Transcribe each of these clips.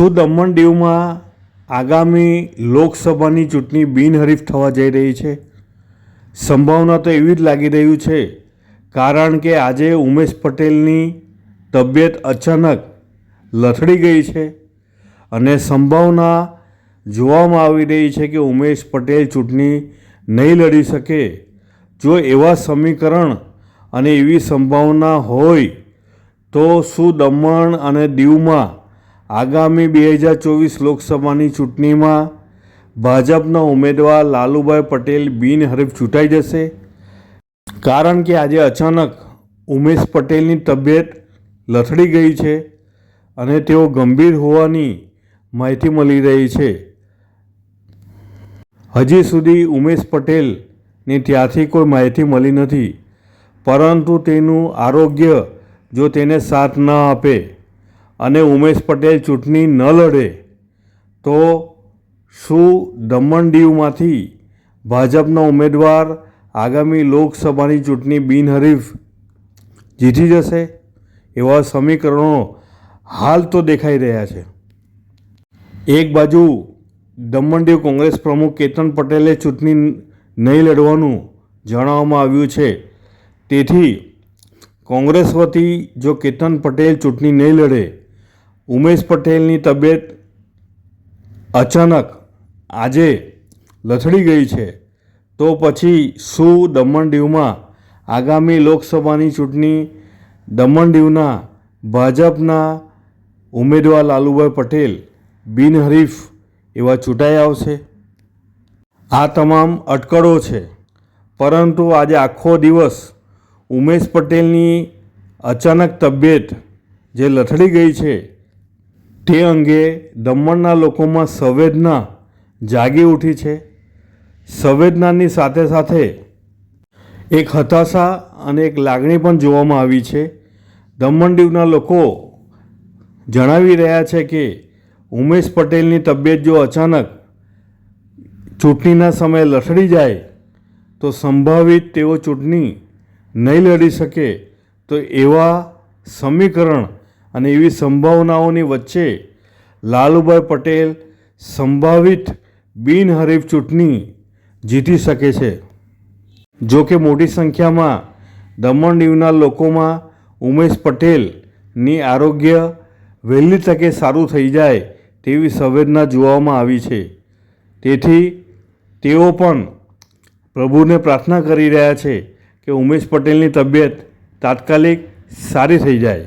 શું દમણ દીવમાં આગામી લોકસભાની ચૂંટણી બિનહરીફ થવા જઈ રહી છે? સંભાવના તો એવી જ લાગી રહ્યું છે, કારણ કે આજે ઉમેશ પટેલની તબિયત અચાનક લથડી ગઈ છે અને સંભાવના જોવામાં આવી રહી છે કે ઉમેશ પટેલ ચૂંટણી નહીં લડી શકે. જો એવા સમીકરણ અને એવી સંભાવના હોય, તો શું દમણ અને દીવમાં આગામી બે હજાર ચોવીસ લોકસભાની ચૂંટણીમાં ભાજપના ઉમેદવાર લાલુભાઈ પટેલ બિનહરીફ ચૂંટાઈ જશે. કારણ કે આજે અચાનક ઉમેશ પટેલની તબિયત લથડી ગઈ છે અને તેઓ ગંભીર હોવાની માહિતી મળી રહી છે. હજી સુધી ઉમેશ પટેલની ત્યાંથી કોઈ માહિતી મળી નથી, પરંતુ તેનું આરોગ્ય જો તેને સાથ ન આપે અને ઉમેશ પટેલ ચૂંટણી ન લડે, તો શું દમણ દીવમાંથી ભાજપના ઉમેદવાર આગામી લોકસભાની ચૂંટણી બિનહરીફ જીતી જશે? એવા સમીકરણો હાલ તો દેખાઈ રહ્યા છે. એક બાજુ દમણ દીવ કોંગ્રેસ પ્રમુખ કેતન પટેલે ચૂંટણી નહીં લડવાનું જણાવવામાં આવ્યું છે. તેથી કોંગ્રેસ વતી જો કેતન પટેલ ચૂંટણી નહીં લડે ઉમેશ પટેલની તબિયત અચાનક આજે લથડી ગઈ છે. તો પછી શું દમણ દીવમાં આગામી લોકસભાની ચૂંટણી? દમણ દીવના ભાજપના ઉમેદવાર લાલુભાઈ પટેલ બિનહરીફ એવા ચૂંટાઈ આવશે. આ તમામ અટકળો છે. પરંતુ આજે આખો દિવસ ઉમેશ પટેલની અચાનક તબિયત જે લથડી ગઈ છે તે અંગે દમણના લોકોમાં સંવેદના જાગી ઉઠી છે. સંવેદનાની સાથે સાથે એક હતાશા અને એક લાગણી પણ જોવામાં આવી છે. દમણ દીવના લોકો જણાવી રહ્યા છે કે, ઉમેશ પટેલની તબિયત જો અચાનક ચૂંટણીના સમયે લથડી જાય, તો સંભવિત તેઓ ચૂંટણી નહીં લડી શકે. તો એવા સમીકરણ અને એવી સંભાવનાઓની વચ્ચે લાલુભાઈ પટેલ સંભવિત બિનહરીફ ચૂંટણી જીતી શકે છે. જો કે મોટી સંખ્યામાં દમણ દીવના લોકોમાં ઉમેશ પટેલની આરોગ્ય વહેલી તકે સારું થઈ જાય તેવી સંવેદના જોવામાં આવી છે. તેથી તેઓ પણ પ્રભુને પ્રાર્થના કરી રહ્યા છે કે ઉમેશ પટેલની તબિયત તાત્કાલિક સારી થઈ જાય.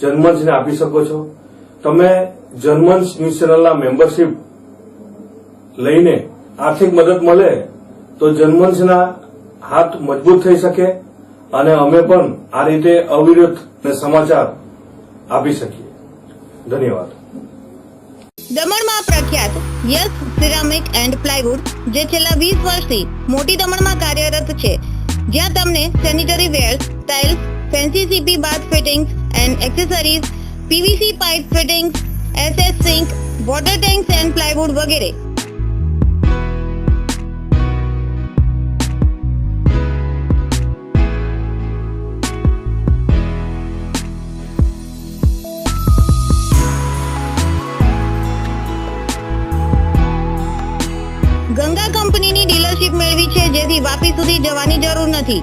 જન્મંચને આપી શકો છો. તમે જર્મન્સ ન્યૂઝ ચેનલના મેમ્બરશીપ લઈને આર્થિક મદદ મળે તો જર્મન્સના હાથ મજબૂત થઈ શકે અને અમે પણ આ રીતે અવિરત સમાચાર આપી શકીએ. ધન્યવાદ. દમણમાં પ્રખ્યાત યસ સિરામિક એન્ડ પ્લાયવુડ, જે છેલ્લા વીસ વર્ષથી મોટી દમણમાં કાર્યરત છે, જ્યાં તમને sanitary ware, tiles, fancy CP bath fittings and accessories PVC pipe fittings SS sink water tanks and plywood વગેરે ગંગા કંપનીની ડીલરશીપ મેળવી છે, જેથી વાપી સુધી જવાની જરૂર નથી.